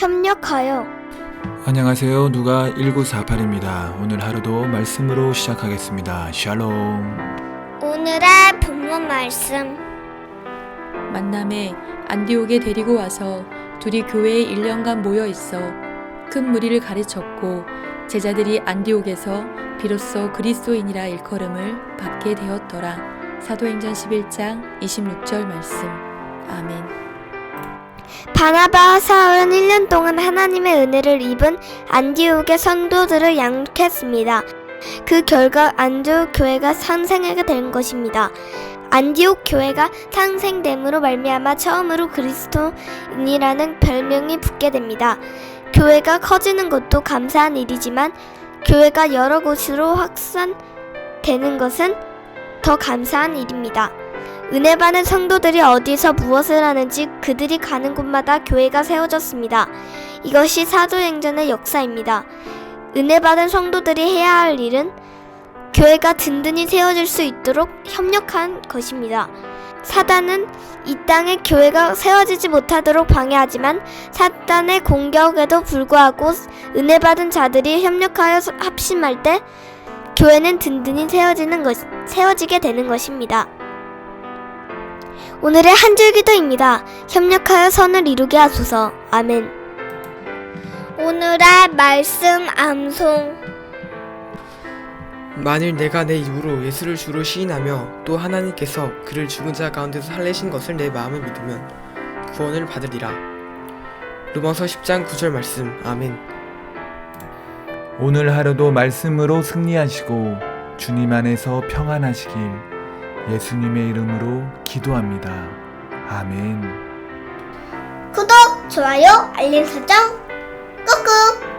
협력하여 안녕하세요. 누가 1948입니다. 오늘 하루도 말씀으로 시작하겠습니다. 샬롬. 오늘의 본문 말씀 만남에 안디옥에 데리고 와서 둘이 교회에 1년간 모여 있어 큰 무리를 가르쳤고 제자들이 안디옥에서 비로소 그리스도인이라 일컬음을 받게 되었더라. 사도행전 11장 26절 말씀. 아멘. 바나바와 사울은 1년 동안 하나님의 은혜를 입은 안디옥의 성도들을 양육했습니다. 그 결과 안디옥 교회가 상생하게 된 것입니다. 안디옥 교회가 상생됨으로 말미암아 처음으로 그리스도인이라는 별명이 붙게 됩니다. 교회가 커지는 것도 감사한 일이지만 교회가 여러 곳으로 확산되는 것은 더 감사한 일입니다. 은혜 받은 성도들이 어디서 무엇을 하는지 그들이 가는 곳마다 교회가 세워졌습니다. 이것이 사도행전의 역사입니다. 은혜 받은 성도들이 해야 할 일은 교회가 든든히 세워질 수 있도록 협력한 것입니다. 사단은 이 땅에 교회가 세워지지 못하도록 방해하지만 사단의 공격에도 불구하고 은혜 받은 자들이 협력하여 합심할 때 교회는 든든히 세워지는 것, 세워지게 되는 것입니다. 오늘의 한 줄 기도입니다. 협력하여 선을 이루게 하소서. 아멘. 오늘의 말씀 암송. 만일 내가 내 입으로 예수를 주로 시인하며 또 하나님께서 그를 죽은 자 가운데서 살리신 것을 내 마음에 믿으면 구원을 받으리라. 로마서 10장 9절 말씀. 아멘. 오늘 하루도 말씀으로 승리하시고 주님 안에서 평안하시길 예수님의 이름으로 기도합니다. 아멘. 구독, 좋아요, 알림 설정, 꾹꾹!